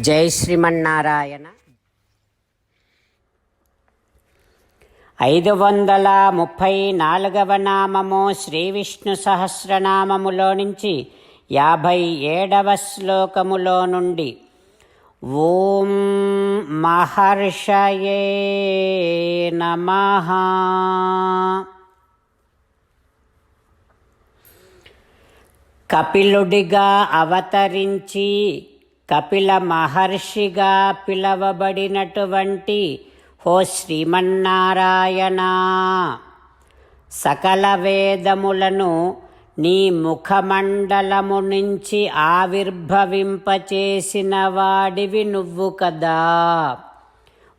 జై శ్రీమన్నారాయణ. ఐదు వందల ముప్పై నాలుగవ నామము శ్రీ విష్ణు సహస్రనామములో నుంచి యాభై ఏడవ శ్లోకములో నుండి ఓం మహర్షయే నమ. కపిలుడిగా అవతరించి కపిల మహర్షిగా పిలవబడినటువంటి హో శ్రీమన్నారాయణ. సకల వేదములను నీ ముఖమండలము నుంచి ఆవిర్భవింపచేసిన వాడివి నువ్వు కదా.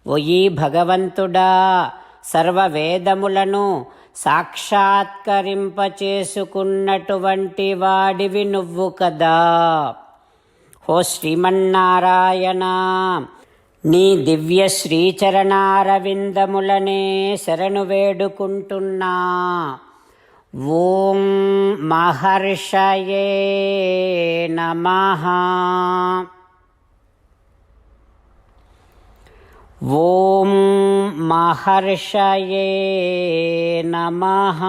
ఒయి భగవంతుడా సర్వ వేదములను సాక్షాత్కరింపచేసుకున్నటువంటి వాడివి నువ్వు కదా. ఓ శ్రీమన్నారాయణ. నీ దివ్య శ్రీచరణారవిందములనే శరణు వేడుకుంటున్నా. ఓం మహర్షయే నమః. ఓం మహర్షయే నమః.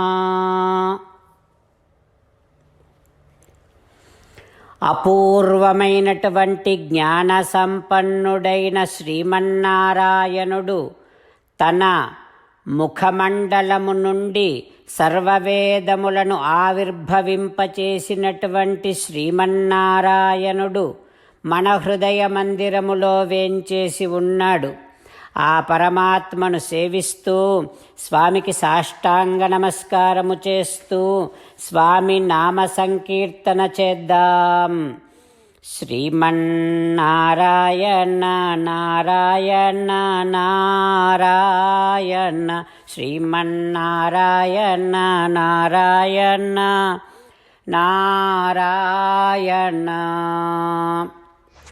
అపూర్వమైనటువంటి జ్ఞాన సంపన్నుడైన శ్రీమన్నారాయణుడు తన ముఖమండలము నుండి సర్వవేదములను ఆవిర్భవింపచేసినటువంటి శ్రీమన్నారాయణుడు మన హృదయ మందిరములో వేంచేసి ఉన్నాడు. ఆ పరమాత్మను సేవిస్తూ స్వామికి సాష్టాంగ నమస్కారము చేస్తూ స్వామి నామ సంకీర్తన చేద్దాం. శ్రీమన్నారాయణ నారాయణ నారాయణ శ్రీమన్నారాయణ నారాయణ నారాయణ.